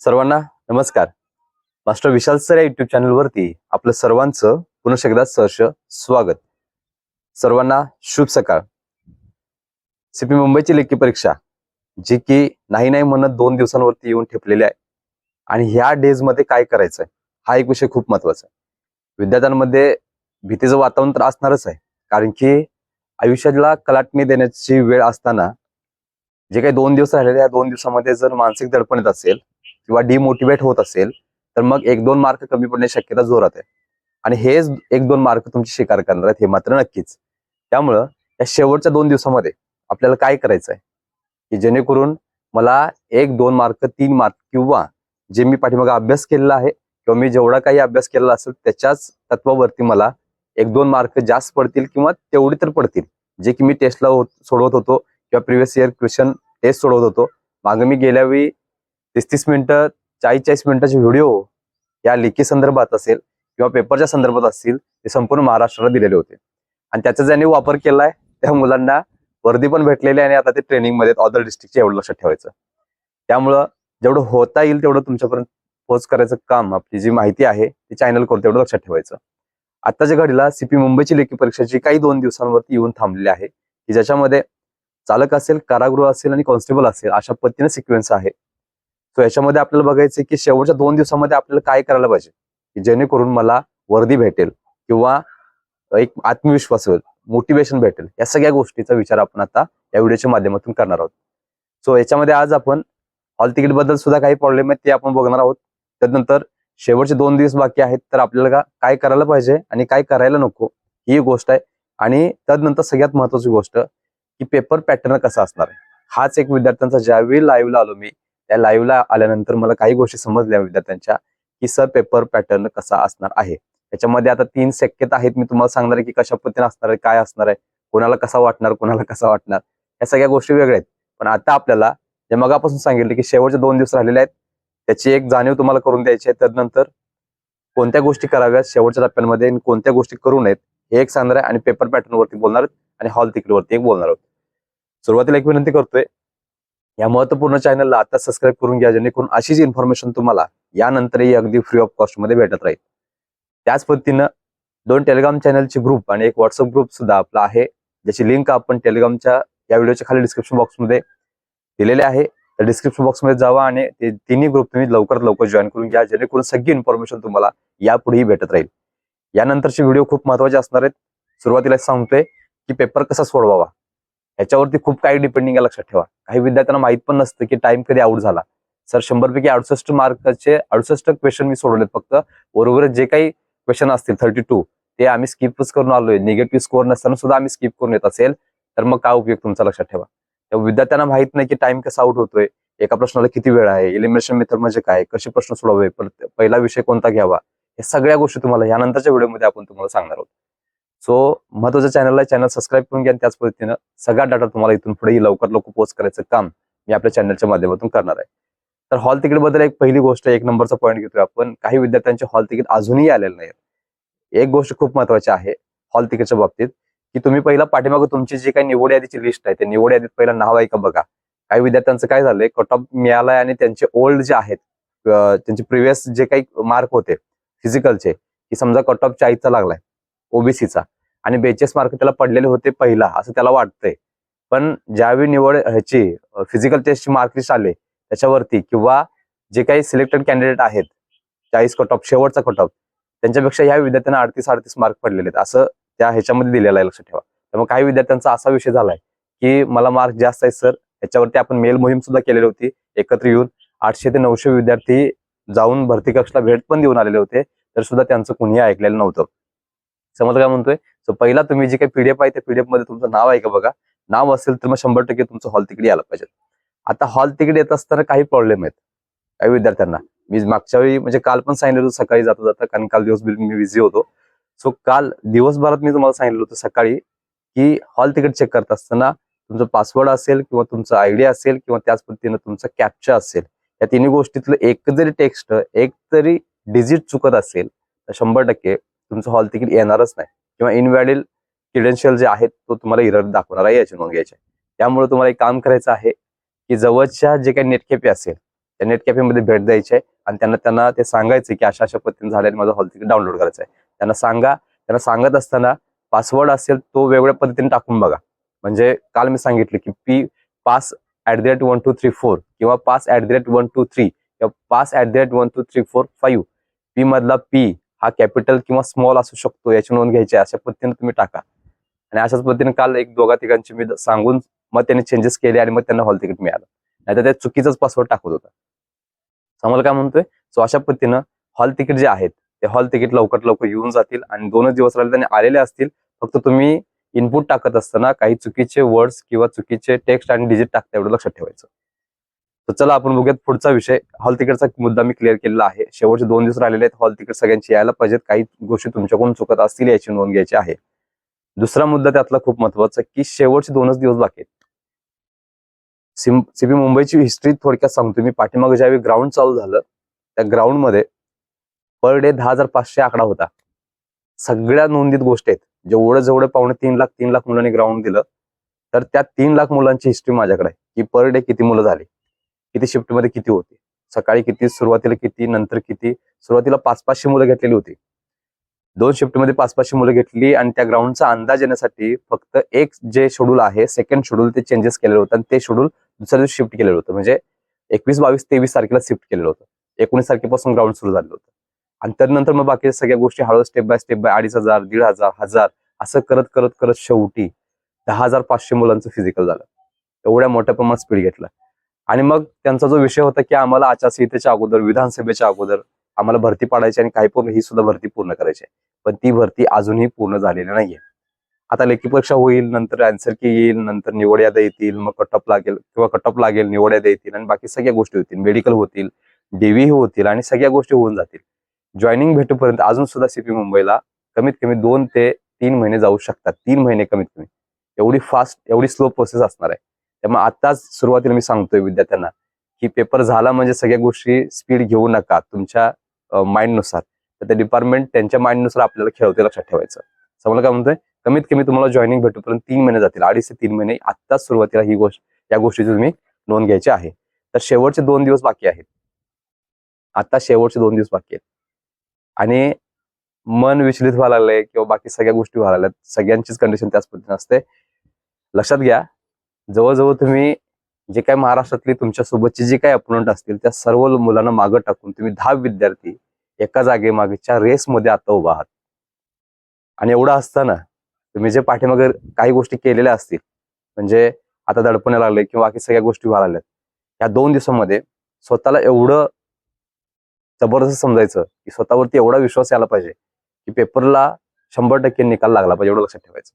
सर्वांना नमस्कार. Master Vishal sir या युट्यूब चॅनलवरती आपलं सर्वांचं पुन्हा एकदा सहर्ष स्वागत. सर्वांना शुभ सकाळ. सीपी मुंबईची लेखी परीक्षा जी की नाही नाही म्हणत दोन दिवसांवरती येऊन ठेपलेली आहे. आणि ह्या डेजमध्ये काय करायचंय? हा एक विषय खूप महत्त्वाचा आहे. विद्यार्थ्यांमध्ये भीतीचं वातावरण तर असणारच आहे. कारण की आयुष्याला कलाटणी देण्याची वेळ असताना जे काही दोन दिवस राहिलेले या दोन दिवसामध्ये जर मानसिक दडपण येत असेल किंवा डिमोटिवेट होत असेल तर मग एक दोन मार्क कमी पडण्याची शक्यता जोरात आहे. आणि हेच एक दोन मार्क तुमची शिकार करणार आहेत हे मात्र नक्कीच. त्यामुळं या शेवटच्या दोन दिवसामध्ये आपल्याला काय करायचं आहे? की जेणेकरून मला एक दोन मार्क तीन मार्क किंवा जे मी पाठीमागे अभ्यास केलेला आहे किंवा मी जेवढा काही अभ्यास केलेला असेल त्याच्याच तत्वावरती मला एक दोन मार्क जास्त पडतील किंवा तेवढी तर पडतील. जे की मी टेस्टला हो-, सोडवत होतो किंवा प्रिव्हियस इयर क्वेश्चन टेस्ट सोडवत होतो. मागे मी गेल्या वेळी तीस तीस मिनिटं चाळीस चाळीस मिनिटाचे व्हिडिओ या लेखी संदर्भात असेल किंवा पेपरच्या संदर्भात असतील ते संपूर्ण महाराष्ट्राला दिलेले होते. आणि त्याचा ज्यांनी वापर केलाय त्या मुलांना वर्दी पण भेटलेली आणि आता ते ट्रेनिंगमध्ये अदर डिस्ट्रिक्टचे एवढं लक्षात ठेवायचं. त्यामुळं जेवढं होता येईल तेवढं तुमच्यापर्यंत पोच करायचं काम आपली जी माहिती आहे ती चॅनल करतो तेवढं लक्षात ठेवायचं. आताच्या घडीला सीपी मुंबईची लेखी परीक्षा जी काही दोन दिवसांवरती येऊन थांबलेली आहे की ज्याच्यामध्ये चालक असेल कारागृह असेल आणि कॉन्स्टेबल असेल अशा पद्धतीने सिक्वेन्स आहे. सो याच्यामध्ये आपल्याला बघायचं की शेवटच्या दोन दिवसामध्ये आपल्याला काय करायला पाहिजे? की जेणेकरून मला वर्दी भेटेल किंवा एक आत्मविश्वास होईल मोटिवेशन भेटेल. या सगळ्या गोष्टीचा विचार आपण आता या व्हिडिओच्या माध्यमातून करणार आहोत. सो याच्यामध्ये आज आपण हॉल तिकीटबद्दल सुद्धा काही प्रॉब्लेम आहेत ते आपण बघणार आहोत. त्यानंतर शेवटचे दोन दिवस बाकी आहेत तर आपल्याला काय करायला पाहिजे आणि काय करायला नको ही गोष्ट आहे. आणि त्यानंतर सगळ्यात महत्वाची गोष्ट की पेपर पॅटर्न कसा असणार? हाच एक विद्यार्थ्यांचा ज्यावेळी लाईव्हला आलो मी त्या लाईव्हला आल्यानंतर मला काही गोष्टी समजल्या विद्यार्थ्यांच्या की सर पेपर पॅटर्न कसा असणार आहे. त्याच्यामध्ये आता तीन शक्यता आहेत मी तुम्हाला सांगणार आहे की कशा पद्धतीने असणार आहे काय असणार आहे कोणाला कसा वाटणार कोणाला कसा वाटणार या सगळ्या गोष्टी वेगळ्या आहेत. पण आता आपल्याला जे मगापासून सांगितलं की शेवटचे दोन दिवस राहिलेले आहेत त्याची एक जाणीव तुम्हाला करून द्यायची आहे. त्यानंतर कोणत्या गोष्टी कराव्यात शेवटच्या टप्प्यांमध्ये कोणत्या गोष्टी करू नयेत हे एक सांगणार आहे. आणि पेपर पॅटर्न वरती बोलणार आहेत आणि हॉल तिकीटवरती एक बोलणार आहोत. सुरुवातीला एक विनंती करतोय या महत्त्वपूर्ण चॅनलला आता सबस्क्राईब करून घ्या जेणेकरून अशीच इन्फॉर्मेशन तुम्हाला यानंतरही अगदी फ्री ऑफ कॉस्टमध्ये भेटत राहील. त्याच पद्धतीनं दोन टेलिग्राम चॅनलचे ग्रुप आणि एक व्हॉट्सअप ग्रुप सुद्धा आपला आहे ज्याची लिंक आपण टेलिग्रामच्या या व्हिडिओच्या खाली डिस्क्रिप्शन बॉक्समध्ये दिलेले आहे. तर डिस्क्रिप्शन बॉक्समध्ये जावा आणि ते तिन्ही ग्रुप तुम्ही लवकरात लवकर जॉईन करून घ्या जेणेकरून सगळी इन्फॉर्मेशन तुम्हाला यापुढेही भेटत राहील. यानंतरचे व्हिडिओ खूप महत्त्वाचे असणार आहेत. सुरुवातीला सांगतोय की पेपर कसा सोडवावा? ह्याच्यावरती खूप काही डिपेंडिंग आहे लक्षात ठेवा. काही विद्यार्थ्यांना माहीत पण नसतं की टाइम कधी आउट झाला. सर शंभर पैकी अडुसष्ट मार्काचे अडुसष्ट क्वेश्चन मी सोडवलेत फक्त. बरोबर जे काही क्वेश्चन असतील थर्टी टू ते आम्ही स्किपच करून आलोय. निगेटिव्ह स्कोअर नसताना सुद्धा आम्ही स्किप करून येत असेल तर मग काय उपयोग तुमचा लक्षात ठेवा. तेव्हा विद्यार्थ्यांना माहीत नाही की टाइम कसा आउट होतोय. एका प्रश्नाला किती वेळ आहे? एलिमिनेशन मेथड म्हणजे काय? कसे प्रश्न सोडवावे? परत पहिला विषय कोणता घ्यावा? या सगळ्या गोष्टी तुम्हाला यानंतरच्या व्हिडिओमध्ये आपण तुम्हाला सांगणार आहोत. सो महत्त्वाच्या चॅनलला चॅनल सबस्क्राईब करून घ्या त्याच पद्धतीनं सगळा डाटा तुम्हाला इथून पुढे लवकर लवकर पोस्ट करायचं काम मी आपल्या चॅनलच्या माध्यमातून करणार आहे. तर हॉल तिकीटबद्दल एक पहिली गोष्ट एक नंबरचा पॉईंट घेतोय आपण. काही विद्यार्थ्यांचे हॉल तिकीट अजूनही आलेलं नाही एक गोष्ट खूप महत्वाची आहे हॉल तिकीटच्या बाबतीत की तुम्ही पहिला पाठीमागं तुमची जी काही निवड यादीची लिस्ट आहे ते निवड यादीत पहिला नाव आहे का बघा. काही विद्यार्थ्यांचं काय झालंय कट ऑफ मिळालाय आणि त्यांचे ओल्ड जे आहेत त्यांचे प्रिव्हियस जे काही मार्क होते फिजिकलचे की समजा कट ऑफ चाळीसचा लागलाय ओबीसीचा आणि बेचेस मार्क त्याला पडलेले होते पहिला असं त्याला वाटतंय. पण ज्यावेळी निवड ह्याची फिजिकल टेस्टची मार्कलिस्ट आले त्याच्यावरती किंवा जे काही सिलेक्टेड कॅन्डिडेट आहेत चाळीस कट ऑफ शेवटचा कट ऑफ त्यांच्यापेक्षा ह्या विद्यार्थ्यांना अडतीस अडतीस मार्क पडलेले आहेत. असं त्या ह्याच्यामध्ये दिलेलं आहे लक्षात ठेवा. त्यामुळे काही विद्यार्थ्यांचा असा विषय झालाय की मला मार्क जास्त आहेत सर याच्यावरती आपण मेल मोहीम सुद्धा केलेली होती एकत्र येऊन आठशे ते नऊशे विद्यार्थी जाऊन भरती कक्षला भेट पण देऊन आलेले होते तर सुद्धा त्यांचं कुणीही ऐकलेलं नव्हतं. समज काय म्हणतोय? सो पहिला तुम्ही जे काही पीडीएफ आहे त्या पीडीएफमध्ये तुमचं नाव आहे का बघा? नाव असेल तर मग शंभर टक्के तुमचं हॉल तिकडे यायला पाहिजे. आता हॉल तिकडे येत असताना काही प्रॉब्लेम आहेत. काही विद्यार्थ्यांना. मी मागच्या वेळी म्हणजे काल पण सांगितलं होतं सकाळी जाता जाता कारण काल दिवस मी बिझी होतो. सो काल दिवसभरात मी तुम्हाला सांगितलं होतं सकाळी की हॉल तिकीट चेक करत असताना तुमचा पासवर्ड असेल किंवा तुमचा आयडी असेल किंवा त्याच पद्धतीनं तुमचं कॅप्चा असेल. या तिन्ही गोष्टीतलं एक जरी टेक्स्ट एक तरी डिजिट चुकत असेल तर शंभर टक्के तुमचं हॉल तिकीट येणारच नाही. किंवा इनव्हॅलिड क्रिडेन्शियल जे आहेत तो तुम्हाला इरर दाखवणार आहे याची नोंद घ्यायची त्यामुळे तुम्हाला एक काम करायचं आहे की जवळच्या जे काही नेटकेपे असेल त्या नेटकॅफेमध्ये भेट द्यायची आहे आणि त्यांना त्यांना ते सांगायचं की अशा अशा पद्धतीने झाल्याने माझं हॉल तिकीट डाउनलोड करायचं आहे. त्यांना सांगा त्यांना सांगत असताना पासवर्ड असेल तो वेगळ्या पद्धतीने टाकून बघा. म्हणजे काल मी सांगितलं की P pass at the rate one two three four किंवा pass at the rate one two three किंवा pass at the rate one two three four five P मधला पी हा कॅपिटल किंवा स्मॉल असू शकतो याची नोंद घ्यायची अशा पद्धतीने तुम्ही टाका. आणि अशाच पद्धतीने काल एक दोघा तिघांची मी सांगून मग त्यांनी चेंजेस केले आणि मग त्यांना हॉल तिकीट मिळालं. नाही तर चुकीचाच पासवर्ड टाकत होता. समोर काय म्हणतोय? सो अशा पद्धतीनं हॉल तिकीट जे आहेत ते हॉल तिकीट लवकर लवकर येऊन जातील आणि दोनच दिवस राहिले त्यांनी आलेले असतील फक्त तुम्ही इनपुट टाकत असताना काही चुकीचे वर्ड्स किंवा चुकीचे टेक्स्ट आणि डिजिट टाकता एवढं लक्षात ठेवायचं. तर चला आपण बघूयात पुढचा विषय. हॉल तिकीटचा मुद्दा मी क्लिअर केलेला आहे. शेवटचे दोन दिवस राहिलेले आहेत. हॉल तिकीट सगळ्यांची यायला पाहिजेत. काही गोष्टी तुमच्याकडून चुकत असतील याची नोंद घ्यायची आहे. दुसरा मुद्दा त्यातला खूप महत्त्वाचा की शेवटचे दोनच दिवस बाकी सीपी मुंबईची हिस्ट्री थोडक्यात सांगतो. मी पाठीमागे ज्यावेळी ग्राउंड चालू झालं त्या ग्राउंडमध्ये पर डे दहा हजार पाचशे आकडा होता. सगळ्या नोंदीत गोष्टी आहेत. जेवढं जेवढं पावणे तीन लाख तीन लाख मुलांनी ग्राउंड दिलं तर त्या तीन लाख मुलांची हिस्ट्री माझ्याकडे की पर डे किती मुलं झाली. किती शिफ्टमध्ये किती होती? सकाळी किती सुरुवातीला किती नंतर किती? सुरुवातीला पाच पाचशे मुलं घेतलेली होती. दोन शिफ्टमध्ये पाच पाचशे मुलं घेतली आणि त्या ग्राउंडचा अंदाज येण्यासाठी फक्त एक जे शेड्यूल आहे सेकंड शेड्यूल ते चेंजेस केलेलं होतं आणि ते शेड्यूल दुसऱ्या दिवशी शिफ्ट केलेलं होतं. म्हणजे एकवीस बावीस तेवीस तारखेला शिफ्ट केलेलं होतं. एकोणीस तारखेपासून ग्राउंड सुरू झालेलं होतं. आणि त्यानंतर मग बाकी सगळ्या गोष्टी हळूहळू स्टेप बाय स्टेप बाय अडीच हजार दीड हजार हजार असं करत करत करत शेवटी दहा हजार पाचशे मुलांचं फिजिकल झालं. एवढ्या मोठ्या प्रमाणात स्पीड घेतला. आणि मग त्यांचा जो विषय होता की आम्हाला आचारसंहितेच्या अगोदर विधानसभेच्या अगोदर आम्हाला भरती पाडायची आणि काही पूर्ण ही सुद्धा भरती पूर्ण करायची. पण ती भरती अजूनही पूर्ण झालेली नाहीये. आता लेखी परीक्षा होईल नंतर आन्सर की येईल नंतर निवड याद्या येतील मग कटअप लागेल किंवा कटअप लागेल निवड याद्या येतील आणि बाकी सगळ्या गोष्टी होतील. मेडिकल होतील डीव्ही होतील आणि सगळ्या गोष्टी होऊन जातील. जॉईनिंग भेटूपर्यंत अजून सुद्धा सीपी मुंबईला कमीत कमी दोन ते तीन महिने जाऊ शकतात. तीन महिने कमीत कमी. एवढी फास्ट एवढी स्लो प्रोसेस असणार आहे. त्यामुळे आताच सुरुवातीला मी सांगतोय विद्यार्थ्यांना की पेपर झाला म्हणजे सगळ्या गोष्टी स्पीड घेऊ नका. तुमच्या माइंडनुसार तर ते डिपार्टमेंट त्यांच्या माइंडनुसार आपल्याला खेळवते लक्षात ठेवायचं. समजलं काय म्हणतोय? कमीत कमी तुम्हाला जॉईनिंग भेटूपर्यंत तीन महिने जातील. अडीच ते तीन महिने आत्ताच सुरुवातीला ही गोष्ट या गोष्टीची तुम्ही नोंद घ्यायची आहे. तर शेवटचे दोन दिवस बाकी आहेत. आता शेवटचे दोन दिवस बाकी आहेत. आणि मन विचलित व्हायला लागलंय किंवा बाकी सगळ्या गोष्टी व्हायला लागल्या सगळ्यांचीच कंडिशन त्याच पद्धतीने असते. लक्षात घ्या जवळजवळ तुम्ही जे काय महाराष्ट्रातली तुमच्या सोबतचे जे काही अपोनंट असतील त्या सर्व मुलांना मागं टाकून तुम्ही दहा विद्यार्थी एका जागेमागेच्या रेसमध्ये आता उभा आहात. आणि एवढं असताना तुम्ही जे पाठीमागे काही गोष्टी केलेल्या असतील म्हणजे आता दडपणे लागले किंवा बाकी सगळ्या गोष्टी व्हायला लागल्यात या दोन दिवसामध्ये स्वतःला एवढं जबरदस्त समजायचं की स्वतःवरती एवढा विश्वास यायला पाहिजे की पेपरला शंभर टक्के निकाल लागला पाहिजे एवढं लक्षात ठेवायचं.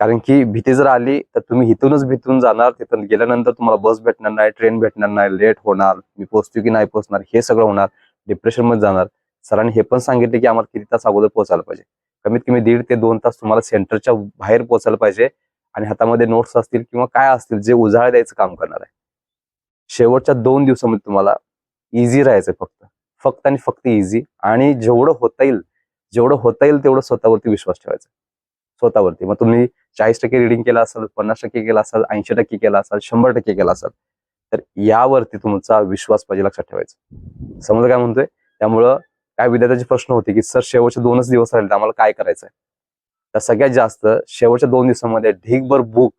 कारण की भीती जर आली तर तुम्ही इथूनच भीतून जाणार. तिथून गेल्यानंतर तुम्हाला बस भेटणार नाही ट्रेन भेटणार नाही लेट होणार मी पोहोचतो की नाही पोहोचणार हे सगळं होणार. डिप्रेशनमध्ये जाणार. सरांनी हे पण सांगितले की आम्हाला किती तास अगोदर पोहोचायला पाहिजे. कमीत कमी दीड ते दोन तास तुम्हाला सेंटरच्या बाहेर पोहोचायला पाहिजे आणि हातामध्ये नोट्स असतील किंवा काय असतील जे उजाळ द्यायचं काम करणार आहे. शेवटच्या दोन दिवसामध्ये तुम्हाला इझी राहायचं फक्त. फक्त आणि फक्त इझी आणि जेवढं होता येईल जेवढं होता येईल तेवढं स्वतःवरती विश्वास ठेवायचा. स्वतःवरती. मग तुम्ही चाळीस टक्के रिडिंग केला असेल पन्नास टक्के केला असेल ऐंशी टक्के केला असेल शंभर टक्के केला असेल तर यावरती तुमचा विश्वास पाहिजे लक्षात ठेवायचा. समजा काय म्हणतोय? त्यामुळं काय विद्यार्थ्याचे प्रश्न होते की सर शेवटचे दोनच दिवस राहिले तर आम्हाला काय करायचंय? तर सगळ्यात जास्त शेवटच्या दोन दिवसामध्ये ढीकभर बुक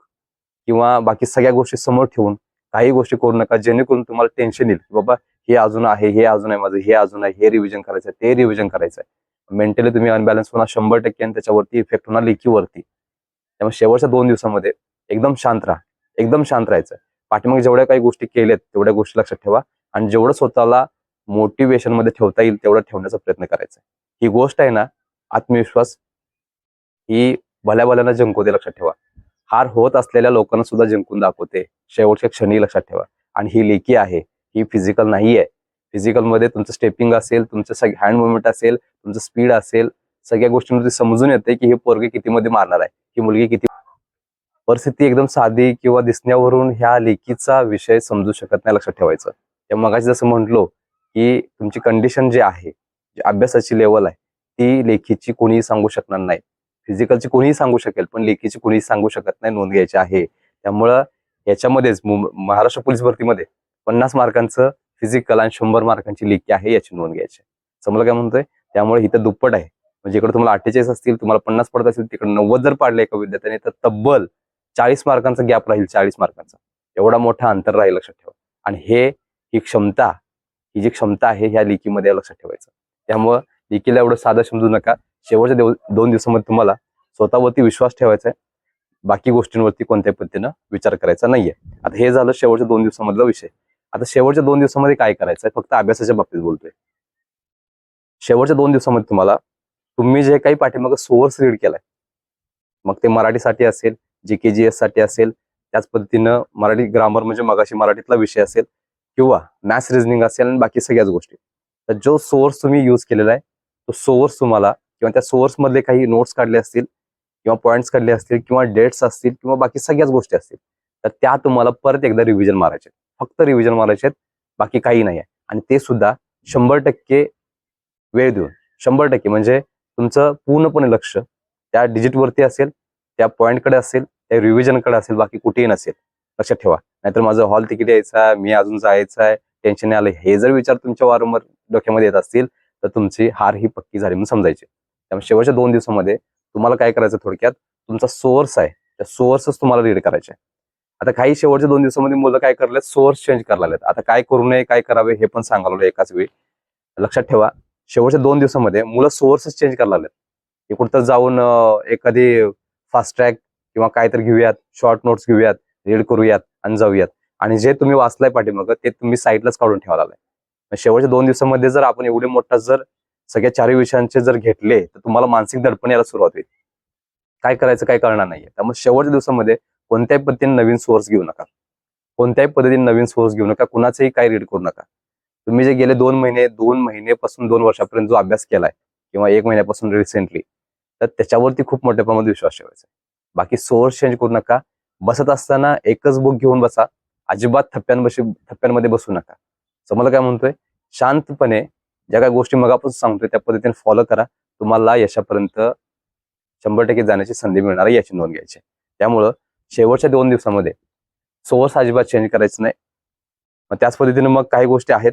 किंवा बाकी सगळ्या गोष्टी समोर ठेवून काही गोष्टी करू नका जेणेकरून तुम्हाला टेन्शन येईल की बाबा हे अजून आहे हे अजून आहे माझं हे अजून आहे हे रिव्हिजन करायचं आहे ते रिव्हिजन करायचं आहे मेंटली तुम्ही अनबॅलन्स होणार शंभर टक्के आणि त्याच्यावरती इफेक्ट होणार लिकीवरती त्यामुळे शेवटच्या दोन दिवसामध्ये एकदम शांत राहा. एकदम शांत राहायचं. पाठीमागे जेवढ्या काही गोष्टी केल्यात तेवढ्या गोष्टी लक्षात ठेवा आणि जेवढं स्वतःला मोटिवेशनमध्ये ठेवता येईल तेवढं ठेवण्याचा प्रयत्न करायचा. ही गोष्ट आहे ना आत्मविश्वास ही भल्या भल्यानं जिंकवते लक्षात ठेवा. हार होत असलेल्या लोकांना सुद्धा जिंकून दाखवते. शेवटच्या क्षणी लक्षात ठेवा. आणि ही लेखी आहे. ही फिजिकल नाही आहे फिजिकलमध्ये तुमचं स्टेपिंग असेल तुमचं सग हँड मुवमेंट असेल तुमचं स्पीड असेल सगळ्या गोष्टींमध्ये समजून येते की हे पोरगे कितीमध्ये मारणार आहे ही मुलगी किती परिस्थिती एकदम साधी किंवा दिसण्यावरून ह्या लेखीचा विषय समजू शकत नाही लक्षात ठेवायचं. त्या मगाशी जसं म्हटलो की तुमची कंडिशन जी आहे जी अभ्यासाची लेवल आहे ती लेखीची कोणीही सांगू शकणार नाही. फिजिकलची कोणीही सांगू शकेल पण लेखीची कोणीही सांगू शकत नाही नोंद घ्यायची आहे. त्यामुळं याच्यामध्येच महाराष्ट्र पोलीस भरतीमध्ये पन्नास मार्कांचं फिजिकल आणि शंभर मार्कांची लिखी आहे याची नोंद घ्यायची समजा काय म्हणतोय त्यामुळे इथं दुप्पट आहे. म्हणजे इकडे तुम्हाला अठ्ठेचाळीस असतील तुम्हाला पन्नास पडत असतील तिकडे नव्वद जर पाडले एका विद्यार्थ्याने तर तब्बल चाळीस मार्कांचा गॅप राहील चाळीस मार्कांचा. एवढा मोठा अंतर राहील लक्षात ठेवा. आणि हे ही क्षमता ही जी क्षमता आहे ह्या लेखीमध्ये लक्षात ठेवायचं. त्यामुळं लेखीला एवढं साधं समजू नका. शेवटच्या दिव- दोन दिवसामध्ये तुम्हाला स्वतःवरती विश्वास ठेवायचा आहे. बाकी गोष्टींवरती कोणत्याही पद्धतीनं विचार करायचा नाहीये. आता हे झालं शेवटच्या दोन दिवसामधला विषय. आता शेवटच्या दोन दिवसामध्ये काय करायचं आहे फक्त अभ्यासाच्या बाबतीत बोलतोय. शेवटच्या दोन दिवसामध्ये तुम्हाला तुम्ही जे काही पाठीमागं सोर्स रीड केलाय मग ते मराठीसाठी असेल जी के जी एससाठी असेल त्याच पद्धतीनं मराठी ग्रामर म्हणजे मगाशी मराठीतला विषय असेल किंवा मॅथ्स रिझनिंग असेल आणि बाकी सगळ्याच गोष्टी. तर जो सोर्स तुम्ही यूज केलेला आहे तो सोर्स तुम्हाला किंवा त्या सोर्स मधले काही नोट्स काढले असतील किंवा पॉईंट्स काढले असतील किंवा डेट्स असतील किंवा बाकी सगळ्याच गोष्टी असतील तर त्या तुम्हाला परत एकदा रिव्हिजन मारायचे फक्त रिव्हिजन मारायचे आहेत बाकी काही नाही आहे. आणि ते सुद्धा शंभर टक्के वेळ देऊन शंभर टक्के म्हणजे तुमचं पूर्णपणे लक्ष त्या डिजिटवरती असेल त्या पॉईंटकडे असेल त्या रिव्हिजनकडे असेल बाकी कुठेही नसेल. लक्षात ठेवा. नाहीतर माझं हॉल तिकीट यायचं आहे मी अजून जायचं आहे टेन्शन नाही आलं. हे जर विचार तुमच्या वारंवार डोक्यामध्ये येत असतील तर तुमची हार ही पक्की झाली म्हणून समजायची. त्यामुळे शेवटच्या दोन दिवसामध्ये तुम्हाला काय करायचं थोडक्यात तुमचा सोर्स आहे. त्या सोर्सच तुम्हाला रीड करायचे. आता काही शेवटच्या दोन दिवसामध्ये मुलं काय करले सोर्स चेंज करायला लागलेत. आता काय करू नये काय करावे हे पण सांगायला एकाच वेळी. लक्षात ठेवा शेवटच्या दोन दिवसामध्ये मुलं सोर्सच चेंज करायला लागलेत. कुठं जाऊन एखादी फास्ट ट्रॅक किंवा काहीतरी घेऊयात शॉर्ट नोट्स घेऊयात रीड करूयात आणि जाऊयात. आणि जे तुम्ही वाचलाय पाठीमागं ते तुम्ही साईडलाच काढून ठेवायला लागलाय. शेवटच्या दोन दिवसामध्ये जर आपण एवढे मोठा जर सगळ्या चारही विषयांचे जर घेतले तर तुम्हाला मानसिक दडपण यायला सुरुवात होईल. काय करायचं काय करणार नाहीये. त्यामुळे शेवटच्या दिवसामध्ये कोणत्याही पद्धतीने नवीन सोर्स घेऊ नका. कोणत्याही पद्धतीने नवीन सोर्स घेऊ नका. कुणाचंही काय रीड करू नका. तुम्ही जे गेले दोन महिने दोन महिनेपासून दोन वर्षापर्यंत जो अभ्यास केलाय किंवा एक महिन्यापासून रिसेंटली तर त्याच्यावरती खूप मोठ्या प्रमाणात विश्वास ठेवायचा बाकी सोर्स चेंज करू नका. बसत असताना एकच बुक घेऊन बसा. अजिबात थप्प्यांबशी थप्प्यांमध्ये बसू नका. समजा काय म्हणतोय? शांतपणे ज्या काही गोष्टी मग आपण सांगतोय त्या पद्धतीने फॉलो करा. तुम्हाला यशापर्यंत शंभर टक्के जाण्याची संधी मिळणार याची नोंद घ्यायची त्यामुळं शेवटच्या दोन दिवसामध्ये सोर्स अजिबात चेंज करायचं नाही. मग त्याच पद्धतीने मग काही गोष्टी आहेत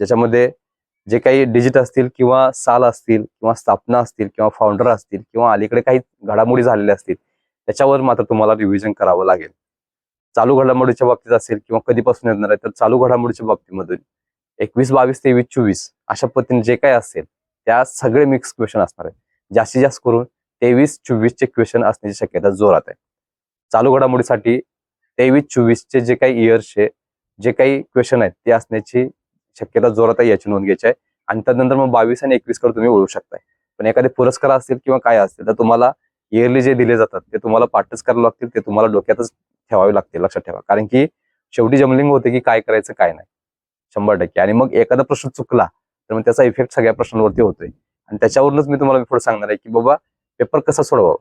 ज्याच्यामध्ये जे काही डिजिट असतील किंवा साल असतील किंवा स्थापना असतील किंवा फाउंडर असतील किंवा अलीकडे काही घडामोडी झालेल्या असतील त्याच्यावर मात्र तुम्हाला रिव्हिजन करावं लागेल. चालू घडामोडीच्या बाबतीत असेल किंवा कधीपासून येणार आहे तर चालू घडामोडीच्या बाबतीमधून एकवीस बावीस तेवीस चोवीस अशा पद्धतीने जे काही असेल त्या सगळे मिक्स क्वेश्चन असणार आहेत. जास्तीत जास्त करून तेवीस चोवीसचे क्वेश्चन असण्याची शक्यता जोरात आहे. चालू घडामोडीसाठी तेवीस चोवीसचे जे काही इयर्सचे जे काही क्वेश्चन आहेत ते असण्याची शक्यता जोरात आहे याची नोंद घ्यायची आहे. आणि त्यानंतर मग बावीस आणि एकवीसकडे तुम्ही वळू शकताय. पण एखादे पुरस्कार असतील किंवा काय असतील तर तुम्हाला इयरली जे दिले जातात ते तुम्हाला पाठच करावे लागतील ते तुम्हाला डोक्यातच ठेवावे लागतील लक्षात ठेवा. कारण की शेवटी जमलिंग होते की काय करायचं काय नाही. शंभर टक्के. आणि मग एखादा प्रश्न चुकला तर मग त्याचा इफेक्ट सगळ्या प्रश्नांवरती होतोय. आणि त्याच्यावरूनच मी तुम्हाला पुढे सांगणार आहे की बाबा पेपर कसा सोडवावा?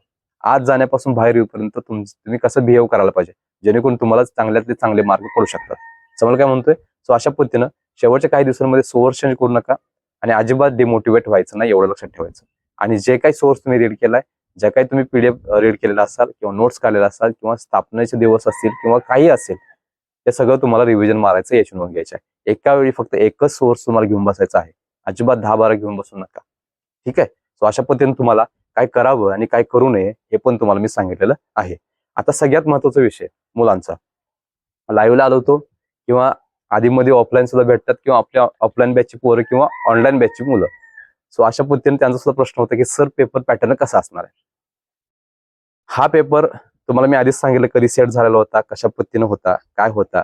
आज जाण्यापासून बाहेर येऊपर्यंत तुम्ही कसं बिहेव करायला पाहिजे? जेणेकरून तुम्हाला चांगल्यातले चांगले मार्ग पडू शकतात. समजा काय म्हणतोय? सो अशा पद्धतीनं शेवटच्या काही दिवसांमध्ये सोर्स चेंज करू नका आणि अजिबात डिमोटिवेट व्हायचं नाही एवढं लक्षात ठेवायचं. आणि जे काही सोर्स तुम्ही रीड केलाय ज्या काही तुम्ही पीडीएफ रीड केलेला असाल किंवा नोट्स काढलेला असाल किंवा स्थापनेचे दिवस असतील किंवा काही असेल ते सगळं तुम्हाला रिव्हिजन मारायचं याची नोंद घ्यायची आहे. एका वेळी फक्त एकच सोर्स तुम्हाला घेऊन बसायचा आहे. अजिबात दहा बारा घेऊन बसू नका. ठीक आहे? सो अशा पद्धतीने तुम्हाला काय करावं आणि काय करू नये हे पण तुम्हाला मी सांगितलेलं आहे. आता सगळ्यात महत्त्वाचा विषय मुलांचा. लाईव्हला आलो होतो किंवा आधीमध्ये ऑफलाईन सुद्धा भेटतात किंवा आपल्या ऑफलाईन बॅचची पोरं किंवा ऑनलाईन बॅचची मुलं. सो अशा पद्धतीने त्यांचा सुद्धा प्रश्न होता की सर पेपर पॅटर्न कसा असणार आहे? हा पेपर तुम्हाला मी आधीच सांगितलं कधी सेट झालेला होता कशा पद्धतीने होता काय होता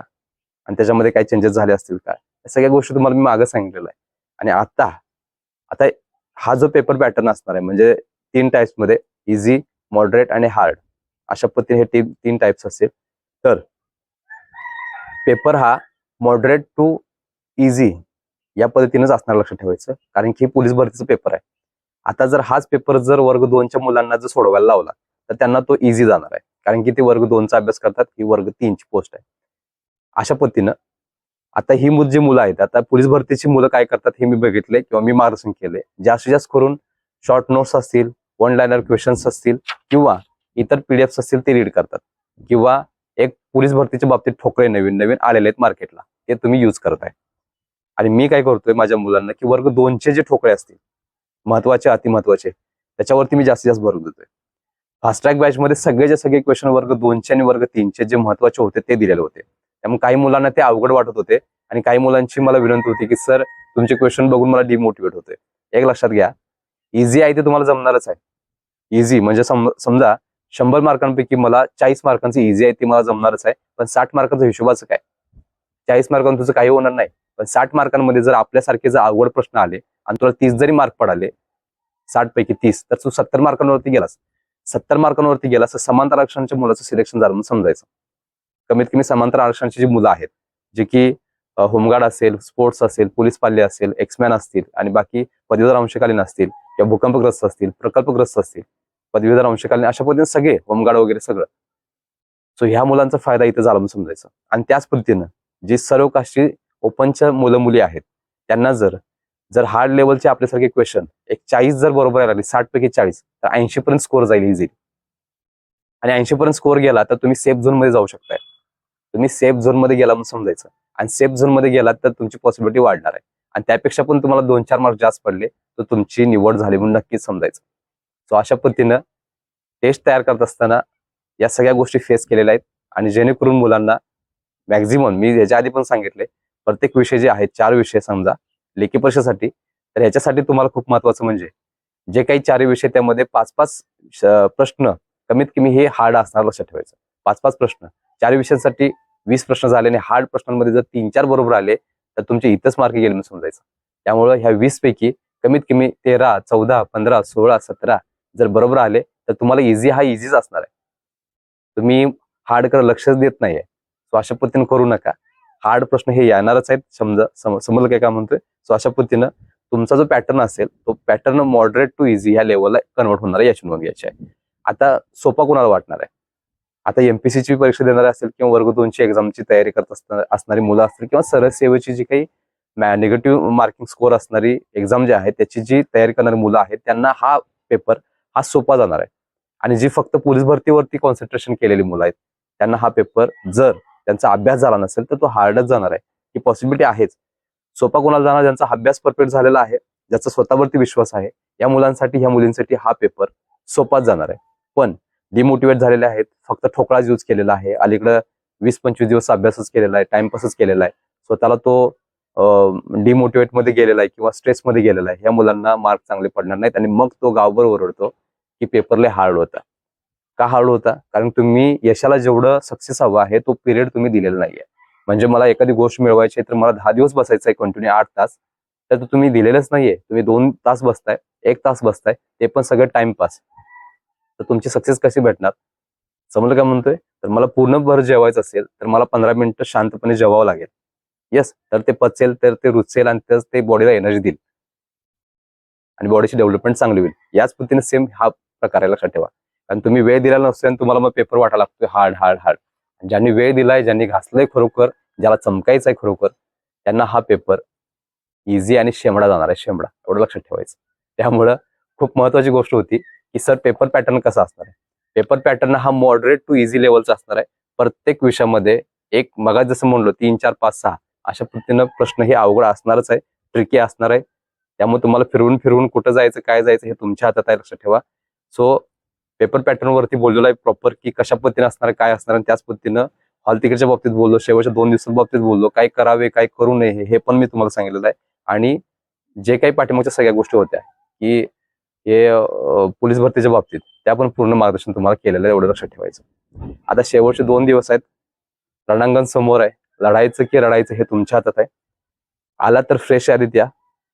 आणि त्याच्यामध्ये काय चेंजेस झाले असतील काय या सगळ्या गोष्टी तुम्हाला मी मागं सांगितलेलं आहे आणि आता आता हा जो पेपर पॅटर्न असणार आहे म्हणजे तीन टाइप्समध्ये इझी मॉडरेट आणि हार्ड अशा पद्धतीने हे तीन तीन टाइप्स असेल. तर पेपर हा मॉडरेट टू इझी या पद्धतीनेच असणार लक्षात ठेवायचं. कारण की पोलीस भरतीचा पेपर आहे. आता जर हाच पेपर जर वर्ग दोनच्या मुलांना जर सोडवायला लावला तर त्यांना तो इझी जाणार आहे. कारण की ते वर्ग दोनचा अभ्यास करतात ही वर्ग तीनची पोस्ट आहे. अशा पद्धतीनं आता ही मुलं जी मुलं आहेत आता पोलीस भरतीची मुलं काय करतात हे मी बघितले किंवा मी मार्गदर्शन केले जास्तीत जास्त करून शॉर्ट नोट्स असतील वन लायनर क्वेश्चन्स असतील किंवा इतर पीडीएफ असतील ते रीड करतात. किंवा एक पोलीस भरतीच्या बाबतीत ठोकळे नवीन नवीन आलेले आहेत मार्केटला ते तुम्ही यूज करताय. आणि मी काय करतोय माझ्या मुलांना की वर्ग दोनचे जे ठोकळे असतील महत्त्वाचे अतिमहत्वाचे त्याच्यावरती मी जास्तीत जास्त भर देतोय. फास्ट्रॅक बॅच मध्ये सगळेचे सगळे क्वेश्चन वर्ग दोनचे आणि वर्ग तीनचे जे महत्त्वाचे होते ते दिलेले होते. त्यामुळे काही मुलांना ते अवघड वाटत होते आणि काही मुलांची मला विनंती होती की सर तुमचे क्वेश्चन बघून मला डिमोटिवेट होते एक लक्षात घ्या. इझी आहे ते तुम्हाला जमणारच आहे. इझी म्हणजे सम- समजा शंभर मार्कांपैकी मला चाळीस मार्कांचं इझी आहे ते मला जमणारच आहे. पण साठ मार्कांचं हिशोबाचं काय? चाळीस मार्कांचं तुझं काही होणार नाही. पण साठ मार्कांमध्ये जर आपल्यासारखे जर अवघड प्रश्न आले आणि तुला तीस जरी मार्क पडाले साठ पैकी तीस तर तू सत्तर मार्कांवरती गेलास. सत्तर मार्कांवरती गेलास तर समांतर आरक्षणाच्या मुलाचं सिलेक्शन झालं म्हणून समजायचं. कमीत कमी समांतर आरक्षणाची जी मुलं आहेत जे की होमगार्ड असेल स्पोर्ट्स असेल पोलीस पाल्य असेल एक्समॅन असतील आणि बाकी पदवीधर अंशकालीन असतील किंवा भूकंपग्रस्त असतील प्रकल्पग्रस्त असतील पदवीधर अंशकालीन अशा पद्धतीने सगळे होमगार्ड वगैरे सगळं. सो ह्या मुलांचा फायदा इथं झाला म्हणून समजायचं. आणि त्याच पद्धतीनं जी सर्व काशी ओपनच्या मुलं मुली आहेत त्यांना जर जर हार्ड लेवलचे आपल्यासारखे क्वेश्चन एक चाळीस जर बरोबर यायला लागले साठ पैकी चाळीस तर ऐंशी पर्यंत स्कोर जाईल इझिली आणि ऐंशी पर्यंत स्कोर गेला तर तुम्ही सेफ झोनमध्ये जाऊ शकताय. तुम्ही सेफ झोनमध्ये गेला म्हणून समजायचं. आणि सेफ झोनमध्ये गेलात तर तुमची पॉसिबिलिटी वाढणार आहे. आणि त्यापेक्षा पण तुम्हाला दोन चार मार्क जास्त पडले तर तुमची निवड झाली म्हणून नक्कीच समजायचं. सो अशा पद्धतीनं टेस्ट तयार करत असताना या सगळ्या गोष्टी फेस केलेल्या आहेत. आणि जेणेकरून मुलांना मॅक्झिमम मी याच्या आधी पण सांगितले प्रत्येक विषय जे आहेत चार विषय समजा लेखी परीक्षेसाठी तर ह्याच्यासाठी तुम्हाला खूप महत्वाचं म्हणजे जे काही चार विषय त्यामध्ये पाच पाच प्रश्न कमीत कमी हे हार्ड असणार लक्षात ठेवायचं. पाच पाच प्रश्न. चार विषयांसाठी वीस प्रश्न झाले आणि हार्ड प्रश्नांमध्ये जर तीन चार बरोबर आले तर तुमचे इथंच मार्क गेले म्हणून समजायचं त्यामुळे ह्या वीस पैकी कमीत कमी तेरा चौदा पंधरा सोळा सतरा जर बरोबर आले तर तुम्हाला इझी हा इझीच असणार आहे. तुम्ही हार्डकडे लक्षच देत नाहीये. सो अशा पद्धतीनं करू नका. हार्ड प्रश्न हे येणारच आहेत. समजा समजलं काय का म्हणतोय? सो अशा पद्धतीनं तुमचा जो पॅटर्न असेल तो पॅटर्न मॉडरेट टू इझी ह्या लेवलला कन्वर्ट होणार आहे याची नोंद घ्यायची आहे आता सोपा कोणाला वाटणार आहे? आता एमपीसीची परीक्षा देणारे असेल किंवा वर्ग दोनची एक्झामची तयारी करत असणार असणारी मुलं असतील किंवा सरळ सेवेची जी काही निगेटिव्ह मार्किंग स्कोअर असणारी एक्झाम जी आहे त्याची जी तयारी करणारी मुलं आहेत त्यांना हा पेपर हा सोपा जाणार आहे. आणि जी फक्त पोलीस भरतीवरती कॉन्सन्ट्रेशन केलेली मुलं आहेत त्यांना हा पेपर जर त्यांचा अभ्यास झाला नसेल तर तो हार्डच जाणार आहे. ही पॉसिबिलिटी आहेच. सोपा कोणाला जाणार? ज्यांचा अभ्यास परफेक्ट झालेला आहे ज्याचा स्वतःवरती विश्वास आहे या मुलांसाठी ह्या मुलींसाठी हा पेपर सोपाच जाणार आहे. पण डिमोटिवेट झालेले आहेत फक्त ठोकळाच यूज केलेला आहे. अलीकडं वीस पंचवीस दिवस अभ्यासच केलेला आहे टाइमपासच केलेला आहे. स्वतःला तो डिमोटिवेटमध्ये गेलेला आहे किंवा स्ट्रेस मध्ये गेलेला आहे या मुलांना मार्क चांगले पडणार नाहीत आणि मग तो गावभर ओरडतो की पेपरले हार्ड होता. का हार्ड होता? कारण तुम्ही यशाला जेवढं सक्सेस हवं आहे तो पिरियड तुम्ही दिलेला नाहीये. म्हणजे मला एखादी गोष्ट मिळवायची आहे तर मला दहा दिवस बसायचं आहे कंटिन्यू आठ तास. तर तो तुम्ही दिलेलंच नाहीये. तुम्ही दोन तास बसताय एक तास बसताय ते पण सगळं टाइमपास तर तुमची सक्सेस कशी भेटणार? समजलं काय म्हणतोय? तर मला पूर्ण भर जेवायचं असेल तर मला पंधरा मिनिटं शांतपणे जेवावं लागेल. येस तर ते पचेल तर ते रुचेल आणि त्याच ते बॉडीला एनर्जी देईल. आणि बॉडीची डेव्हलपमेंट चांगली होईल. याच पद्धतीने सेम हा प्रकार आहे लक्षात ठेवा. कारण तुम्ही वेळ दिलेला नसतो आणि तुम्हाला मग पेपर वाटा लागतोय हार्ड हार्ड हार्ड ज्यांनी वेळ दिलाय ज्यांनी घासलंय खरोखर ज्याला चमकायचं आहे खरोखर त्यांना हा पेपर इझी आणि शेमडा जाणार आहे शेमडा एवढं लक्षात ठेवायचं. त्यामुळं खूप महत्वाची गोष्ट होती की सर पेपर पॅटर्न कसा असणार आहे? पेपर पॅटर्न हा मॉडरेट टू इझी लेवलचा असणार आहे. प्रत्येक विषयामध्ये एक मगा जसं म्हणलो तीन चार पाच सहा. अशा पद्धतीनं प्रश्न हे अवघड असणारच आहे ट्रिकी असणार आहे. त्यामुळे तुम्हाला फिरवून फिरवून कुठं जायचं काय जायचं हे तुमच्या हातात आहे लक्षात ठेवा. सो पेपर पॅटर्न वरती बोललेलो आहे प्रॉपर की कशा पद्धतीने असणार काय असणार आणि त्याच पद्धतीनं हॉल तिकीटच्या बाबतीत बोललो शेवटच्या दोन दिवसाच्या बाबतीत बोललो काय करावे काय करू नये हे- पण मी तुम्हाला सांगितलेलं आहे. आणि जे काही पाठिंबाच्या सगळ्या गोष्टी होत्या की हे पोलीस भरतीच्या बाबतीत त्या पण पूर्ण मार्गदर्शन तुम्हाला केलेलं आहे एवढं लक्षात ठेवायचं. आता शेवटचे दोन दिवस आहेत रणांगण समोर आहे. लढायचं की रडायचं हे तुमच्या हातात आहे. आला तर फ्रेश यादीत या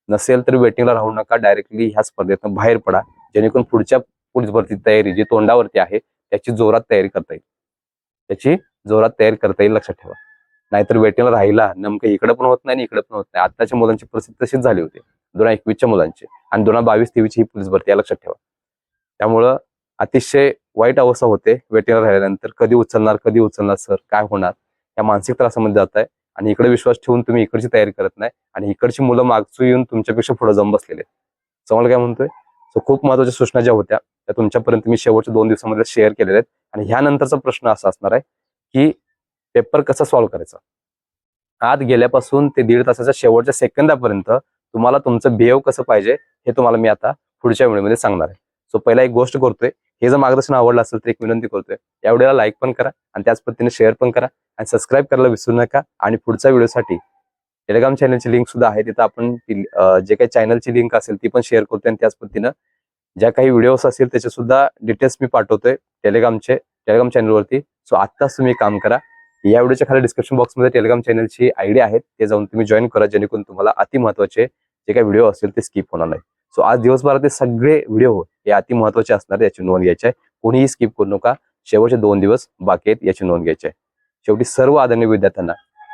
नसेल तर वेटिंगला राहू नका. डायरेक्टली ह्या स्पर्धेतून बाहेर पडा. जेणेकरून पुढच्या पोलीस भरती तयारी जी तोंडावरती आहे त्याची जोरात तयारी करता येईल. त्याची जोरात तयारी करता येईल लक्षात ठेवा. नाहीतर वेटिंगला राहिला नेमकं इकडे पण होत नाही आणि इकडे पण होत नाही. आताच्या मुलांची परिस्थिती तशीच झाली होती. दोन हजार एकवीसच्या मुलांची आणि दोन हजार बावीस तेवीसची ही पोलीस भरती आहे लक्षात ठेवा. त्यामुळं अतिशय वाईट अवस्था होते वेटिंगला राहिल्यानंतर. कधी उचलणार कधी उचलणार सर? काय होणार? या मानसिक त्रासामध्ये जात आहे. आणि इकडे विश्वास ठेवून तुम्ही इकडची तयारी करत नाही. आणि इकडची मुलं मागचू येऊन तुमच्यापेक्षा पुढे जाऊन बसलेले आहेत. काय म्हणतोय? सो खूप महत्त्वाच्या सूचना ज्या होत्या त्या तुमच्यापर्यंत मी शेवटच्या दोन दिवसामध्ये शेअर केलेल्या आहेत. आणि ह्यानंतरचा प्रश्न असा असणार आहे की पेपर कसा सॉल्व्ह करायचा? आत गेल्यापासून ते दीड तासाच्या शेवटच्या सेकंदापर्यंत तुम्हाला तुमचं बिहेव कसं पाहिजे हे तुम्हाला मी आता पुढच्या व्हिडिओमध्ये सांगणार आहे. सो पहिला एक गोष्ट करतोय हे जर मार्गदर्शन आवडलं असेल तर एक विनंती करतोय या व्हिडिओला लाईक पण करा आणि त्याच पद्धतीने शेअर पण करा. आणि सबस्क्राईब करायला विसरू नका. आणि पुढच्या व्हिडिओसाठी टेलिग्राम चॅनलची लिंक सुद्धा आहे. तिथं आपण जे काही चॅनलची लिंक असेल ती पण शेअर करतोय आणि त्याच पद्धतीनं ज्या काही व्हिडिओज असतील त्याचे सुद्धा डिटेल्स मी पाठवतोय टेलिग्रामचे टेलिग्राम चॅनलवरती सो आत्ताच तुम्ही काम करा. या व्हिडिओच्या खाली डिस्क्रिप्शन बॉक्समध्ये टेलिग्राम चॅनलची आयडी आहेत ते जाऊन तुम्ही जॉईन करा. जेणेकरून तुम्हाला अति महत्त्वाचे जे काही व्हिडिओ असतील ते स्किप होणार नाही. सो आज दिवसभरातले सगळे व्हिडिओ हे अति महत्त्वाचे असणार याची नोंद घ्यायची आहे. कोणीही स्किप करू नका. शेवटचे दोन दिवस बाकी आहेत याची नोंद घ्यायची आहे. शेवटी सर्व आदरणीय विद्यार्थ्यांना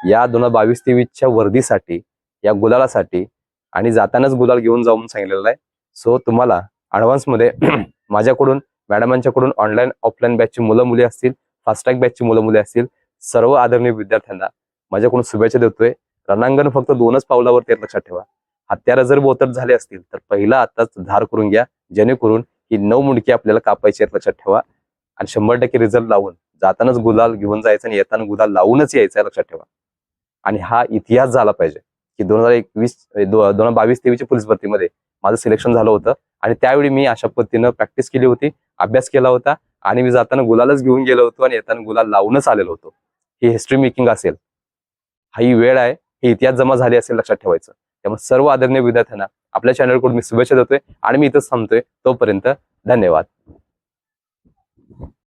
या दोन हजार बावीस तेवीसच्या वर्दीसाठी या गुलालासाठी आणि जातानाच गुलाल घेऊन जाऊन सांगितलेलं आहे. सो तुम्हाला ॲडव्हान्समध्ये माझ्याकडून मॅडमांच्याकडून ऑनलाईन ऑफलाईन बॅचची मुलं मुली असतील फास्टॅग बॅचची मुलं मुली असतील सर्व आदरणीय विद्यार्थ्यांना माझ्याकडून शुभेच्छा देतोय. रणांगण फक्त दोनच पावलावर ते लक्षात ठेवा. हत्यारं जर बोतट झाले असतील तर पहिला आताच धार करून घ्या जेणेकरून ही नऊ मुंडकी आपल्याला कापायची आहेत लक्षात ठेवा. आणि शंभर टक्के रिझल्ट लावून जातानाच गुलाल घेऊन जायचं आणि येताना गुलाल लावूनच यायचं लक्षात ठेवा. आणि हा इतिहास झाला पाहिजे की दोन हजार एकवीस दोन हजार बावीस तेवीसच्या पोलीस भरतीमध्ये माझं सिलेक्शन झालं होतं आणि त्यावेळी मी अशा पद्धतीनं प्रॅक्टिस केली होती अभ्यास केला होता आणि मी जाताना गुलालच घेऊन गेलो होतो आणि येताना गुलाल लावूनच आलेलो होतो. ही हिस्ट्री मेकिंग असेल. हा ही वेळ आहे ही इतिहास जमा झाली असेल लक्षात ठेवायचं. त्यामुळे सर्व आदरणीय विद्यार्थ्यांना आपल्या चॅनलकडून मी शुभेच्छा देतोय आणि मी इथंच थांबतोय. तोपर्यंत धन्यवाद.